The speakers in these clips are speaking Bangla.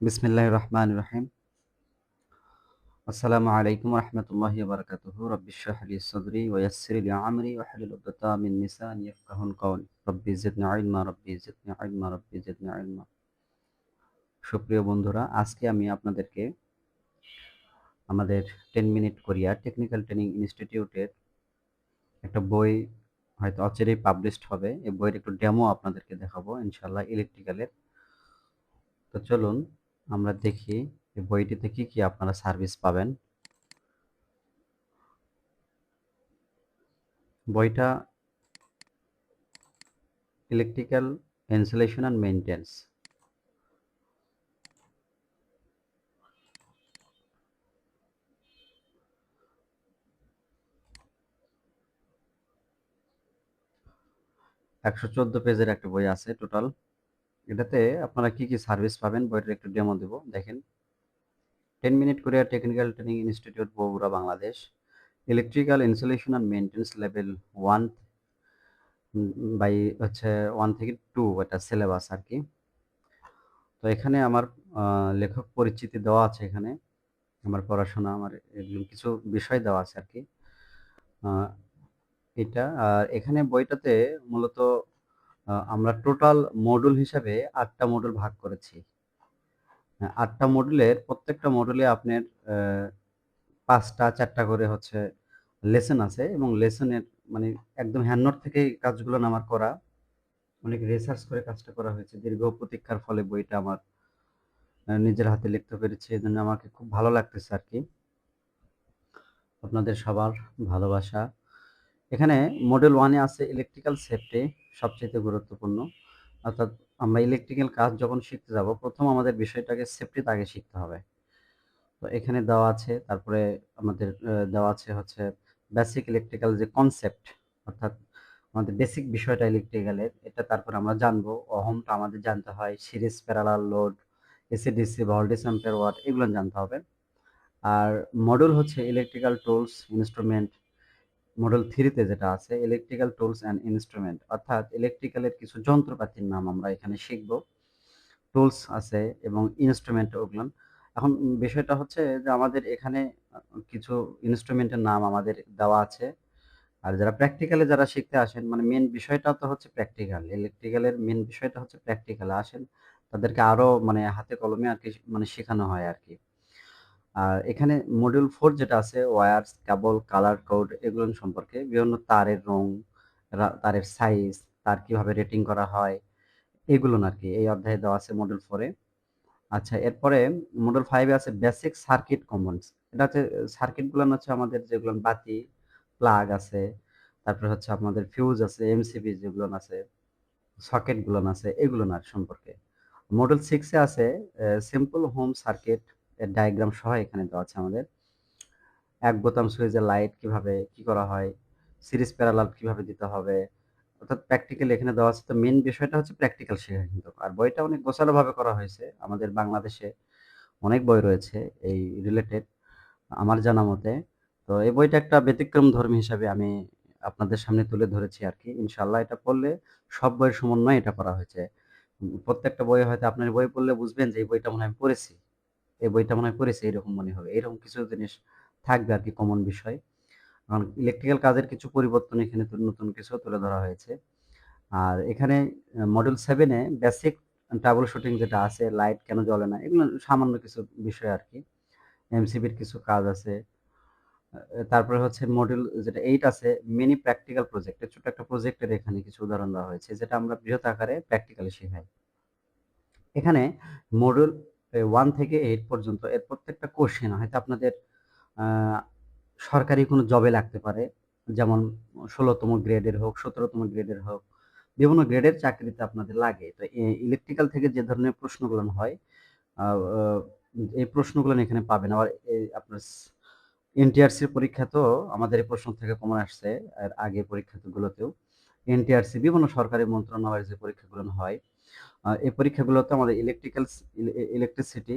বিসমিল্লাহ রহমান রহিম। আসসালামু আলাইকুম রহমতুল্লাহ বারকাতুহ। রব্বিশাহলি সদরি ওয়াসিরলি আমরি ওয়াহলিল উকদাতা মিন লিসানি ইয়াফকাহুন কওলি। রব্বি জিদনি ইলমা রব্বি জিদনি ইলমা রব্বি জিদনি ইলমা সুপ্রিয় বন্ধুরা, আজকে আমি আপনাদেরকে আমাদের ten minute Korea technical training ইনস্টিটিউটের একটা বই হয়তো অচিরেই পাবলিশড হবে। এই বইয়ের একটু ডেমো আপনাদেরকে দেখাবো ইনশাল্লাহ ইলেকট্রিক্যালের। তো চলুন আমরা দেখি এই বইটিতে কি কি আপনারা সার্ভিস পাবেন। বইটা ইলেকট্রিক্যাল ইনসুলেশন অ্যান্ড মেনটেন্স একশো চোদ্দ পেজের একটা বই আছে টোটাল এটাতে আপনারা কি কি সার্ভিস পাবেন? বইটার একটু ডেমো দেব। দেখেন ten minute Korea technical training institute Bogura, Bangladesh. Electrical insulation and maintenance level one by হচ্ছে ওয়ান থেকে টু এটা সিলেবাস আর কি তো এখানে আমার লেখক পরিচিতি দেওয়া আছে এখানে। আমার পড়াশোনা, আমার কিছু বিষয় দেওয়া আছে আর কি এটা, আর এখানে বইটাতে মূলত আমরা টোটাল মডুল হিসাবে আটটা মডুল ভাগ করেছি। হ্যাঁ, আটটা মডুলের প্রত্যেকটা মডুলে আপনার পাঁচটা চারটা করে হচ্ছে লেসন আছে এবং লেসনের মানে একদম হ্যান্ডনোট থেকেই কাজগুলো আমার করা অনেক রিসার্চ করে কাজটা করা হয়েছে। দীর্ঘ প্রতীক্ষার ফলে বইটা আমার নিজের হাতে লিখতে পেরেছি এই জন্য আমাকে খুব ভালো লাগতেছে আর কি। আপনাদের সবার ভালোবাসা। এখানে মডেল ওয়ানে আছে ইলেকট্রিক্যাল সেফটি সবচেয়ে গুরুত্বপূর্ণ। অর্থাৎ আমরা ইলেকট্রিক্যাল কাজ যখন শিখতে যাব, প্রথম আমাদের বিষয়টাকে সেফটিতে আগে শিখতে হবে। তো এখানে দেওয়া আছে, তারপরে আমাদের দেওয়া আছে হচ্ছে বেসিক ইলেকট্রিক্যাল যে কনসেপ্ট অর্থাৎ আমাদের বেসিক বিষয়টা ইলেকট্রিক্যালের এটা তারপর আমরা জানব অহমটা আমাদের জানতে হয় series parallel load AC DC voltage ampere watt এগুলো জানতে হবে। আর মডেল হচ্ছে ইলেকট্রিক্যাল টুলস ইনস্ট্রুমেন্ট মডেল থ্রিতে যেটা আছে ইলেকট্রিক্যাল টুলস অ্যান্ড ইনস্ট্রুমেন্ট অর্থাৎ ইলেকট্রিক্যালের কিছু যন্ত্রপাতির নাম আমরা এখানে শিখব। টুলস আছে এবং ইনস্ট্রুমেন্ট ওগুলো এখন বিষয়টা হচ্ছে যে আমাদের এখানে কিছু ইনস্ট্রুমেন্টের নাম আমাদের দেওয়া আছে। আর যারা প্র্যাকটিক্যালে যারা শিখতে আসেন মানে মেন বিষয়টা তো হচ্ছে প্র্যাকটিক্যাল ইলেকট্রিক্যালের মেন বিষয়টা হচ্ছে প্র্যাকটিক্যালে আসেন, তাদেরকে আরও মানে হাতে কলমে আর কি মানে শেখানো হয় আর কি। আর এখানে মডিউল ফোর যেটা আছে ওয়ার্স কেবল কালার কোড এগুলো সম্পর্কে বিভিন্ন তারের রং তারের সাইজ তার কীভাবে রেটিং করা হয়, এগুলো আর কি এই অধ্যায়ে দেওয়া আছে মডেল ফোরে আচ্ছা এরপরে মডেল ফাইভে আছে বেসিক সার্কিট কমন্স এটা হচ্ছে সার্কিটগুলো হচ্ছে আমাদের যেগুলো বাতি প্লাগ আছে, তারপরে হচ্ছে আমাদের ফিউজ আছে এমসিবি যেগুলো আছে সকেটগুলো আছে, এগুলো না সম্পর্কে। মডেল সিক্সে আছে সিম্পল হোম সার্কিট এর ডায়াগ্রাম সহ এখানে দেওয়া আছে আমাদের। এক বোতাম সুইচের লাইট কীভাবে, কি করা হয় সিরিজ প্যারালাল কীভাবে দিতে হবে, অর্থাৎ প্র্যাকটিক্যাল এখানে দেওয়া আছে। তো মেন বিষয়টা হচ্ছে প্র্যাকটিক্যাল শেখা কিন্তু আর বইটা অনেক গোছালোভাবে করা হয়েছে। আমাদের বাংলাদেশে অনেক বই রয়েছে এই রিলেটেড আমার জানা মতে। তো এই বইটা একটা ব্যতিক্রম ধর্মী হিসাবে আমি আপনাদের সামনে তুলে ধরেছি আর কি। ইনশাল্লাহ এটা পড়লে সব বইয়ের সমন্বয় এটা করা হয়েছে। প্রত্যেকটা বই হয়তো আপনার বই পড়লে বুঝবেন যে এই বইটা মনে আমি পড়েছি। এই বইটা মনে হয় পড়েছে, এরকম মনে হবে। এরকম কিছু জিনিস থাকবে আর কি কমন বিষয়। কারণ ইলেকট্রিক্যাল কাজের কিছু পরিবর্তন এখানে নতুন কিছু তুলে ধরা হয়েছে। আর এখানে মডেল সেভেনে বেসিক ট্রাবল শুটিং যেটা আছে লাইট কেন জ্বলে না, এগুলো সামান্য কিছু বিষয় আর কি। এমসিবির কিছু কাজ আছে। তারপরে হচ্ছে মডেল যেটা এইট আছে মিনি প্র্যাকটিক্যাল প্রজেক্ট ছোট একটা প্রজেক্টের এখানে কিছু উদাহরণ দেওয়া হয়েছে, যেটা আমরা বৃহৎ আকারে প্র্যাকটিক্যালি শেখাই। এখানে মডেল ওয়ান থেকে এইট পর্যন্ত এর প্রত্যেকটা কোশ্চেন হয়তো আপনাদের সরকারি কোনো জবে লাগতে পারে। যেমন ষোলোতম গ্রেডের হোক, সতেরোতম গ্রেডের হোক, বিভিন্ন গ্রেডের চাকরিতে আপনাদের লাগে। তো ইলেকট্রিক্যাল থেকে যে ধরনের প্রশ্নগুলো হয় এই প্রশ্নগুলো এখানে পাবেন। আবার আপনার এনটিআরসির পরীক্ষা তো আমাদের এই প্রশ্ন থেকে কমন আসছে আর আগে পরীক্ষাগুলোতেও। এনটিআরসি বিভিন্ন সরকারি মন্ত্রণালয়ের যে পরীক্ষাগুলো হয় এই পরীক্ষাগুলোতে আমাদের ইলেকট্রিক্যাল ইলেকট্রিসিটি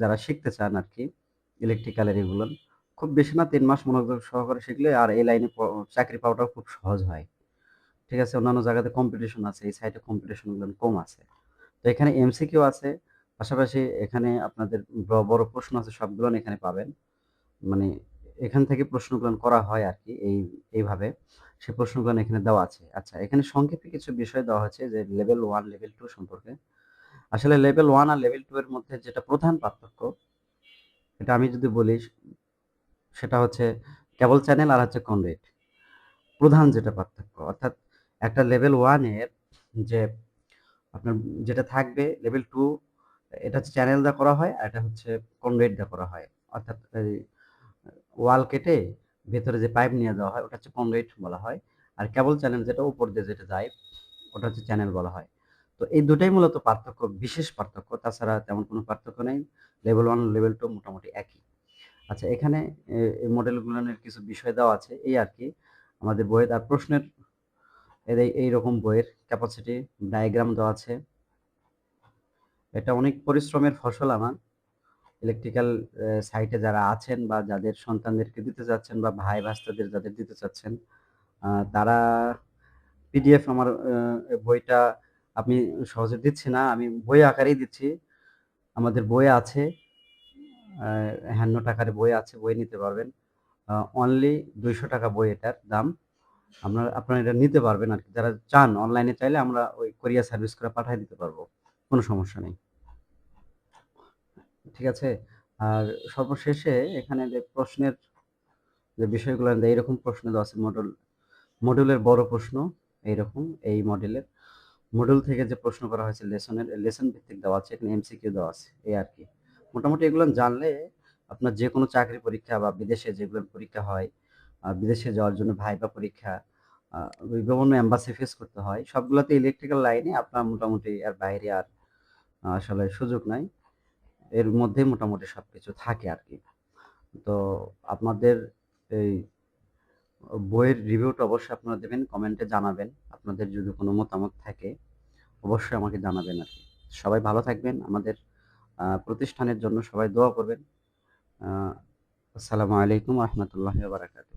যারা শিখতে চান আর কি ইলেকট্রিক্যালের এগুলো, খুব বেশি না, তিন মাস মনোযোগ সহকারে শিখলে আর এই লাইনে চাকরি পাওয়াটাও খুব সহজ হয় ঠিক আছে, অন্যান্য জায়গাতে কম্পিটিশন আছে, এই সাইডে কম্পিটিশনগুলো কম আছে তো এখানে এমসিকিউ আছে, পাশাপাশি এখানে আপনাদের বড় প্রশ্ন আছে সবগুলোন এখানে পাবেন। মানে এখান থেকে প্রশ্নগুলান করা হয় আর কি এই এইভাবে। সে প্রশ্নগুলান এখানে দেওয়া আছে। আচ্ছা এখানে সংক্ষেপে কিছু বিষয় দেওয়া হয়েছে যে লেভেল ওয়ান লেভেল টু সম্পর্কে। আসলে লেভেল ওয়ান আর লেভেল 2 এর মধ্যে যেটা প্রধান পার্থক্য, এটা আমি যদি বলি সেটা হচ্ছে কেবল চ্যানেল আর হচ্ছে কনডুইট। প্রধান যেটা পার্থক্য অর্থাৎ একটা লেভেল 1 এর যে আপনার যেটা থাকবে লেভেল টু এটা হচ্ছে চ্যানেল দিয়ে করা হয় আর এটা হচ্ছে কনডুইট দিয়ে করা হয়। অর্থাৎ ওয়াল কেটে ভেতরে যে পাইপ নিয়ে যাওয়া হয় ওটা হচ্ছে কনডুইট বলা হয়। আর কেবল চ্যানেল যেটা উপর দিয়ে যেটা যায় ওটা হচ্ছে চ্যানেল বলা হয়। তো এই দুটাই মূলত পার্থক্য, বিশেষ পার্থক্য। তাছাড়া তেমন কোনো পার্থক্য নেই। লেভেল ওয়ান লেভেল 2 মোটামুটি একই। আচ্ছা এখানে এই মডেলগুলোনের কিছু বিষয় দেওয়া আছে এই আর কি আমাদের বইয়ের আর প্রশ্নের এই রকম বইয়ের ক্যাপাসিটি ডায়াগ্রাম দেওয়া আছে। এটা অনেক পরিশ্রমের ফসল আমার। ইলেকট্রিক্যাল সাইটে যারা আছেন বা যাদের সন্তানদেরকে দিতে চাচ্ছেন বা ভাই ভাস্তাদের যাদের দিতে চাচ্ছেন, তারা পিডিএফ আমার বইটা আমি সহজে দিচ্ছি না। আমি বই আকারেই দিচ্ছি। আমাদের বই আছে। আ হ্যান্ডনোট আকারে বই আছে, বই নিতে পারবেন। অনলি দুইশো টাকা বই এটার দাম। আপনারা আপনারা এটা নিতে পারবেন আর কি যারা চান অনলাইনে চাইলে আমরা ওই কোরিয়ার সার্ভিস করে পাঠায় দিতে পারব। কোনো সমস্যা নেই। ঠিক আছে? আর সর্বশেষে এখানে যে প্রশ্নের যে বিষয়গুলো এইরকম প্রশ্ন দেওয়া আছে মডেল মডেলের বড় প্রশ্ন এইরকম এই মডেলের। মডেল থেকে যে প্রশ্ন করা হয়েছে লেসনের লেসন ভিত্তিক দেওয়া আছে, এখানে এমসিকিউ দেওয়া আছে এই আর কি মোটামুটি এগুলো জানলে আপনার যে কোনো চাকরি পরীক্ষা বা বিদেশে যেগুলো পরীক্ষা হয়, বিদেশে যাওয়ার জন্য ভাইবা পরীক্ষা, বিভিন্ন এম্বাসি ফেস করতে হয়। সবগুলোতে ইলেকট্রিক্যাল লাইনে আপনার মোটামুটি আর বাইরে আর আসলে সুযোগ নাই। এর মধ্যে মোটামুটি সব কিছু থাকে আর কি তো আপনাদের এই বইয়ের রিভিউটা অবশ্যই আপনারা দেবেন, কমেন্টে জানাবেন। আপনাদের যদি কোনো মতামত থাকে অবশ্যই আমাকে জানাবেন আরকি। সবাই ভালো থাকবেন। আমাদের প্রতিষ্ঠানের জন্য সবাই দোয়া করবেন। আসসালামু আলাইকুম রাহমাতুল্লাহি ওয়া বারাকাতুহু।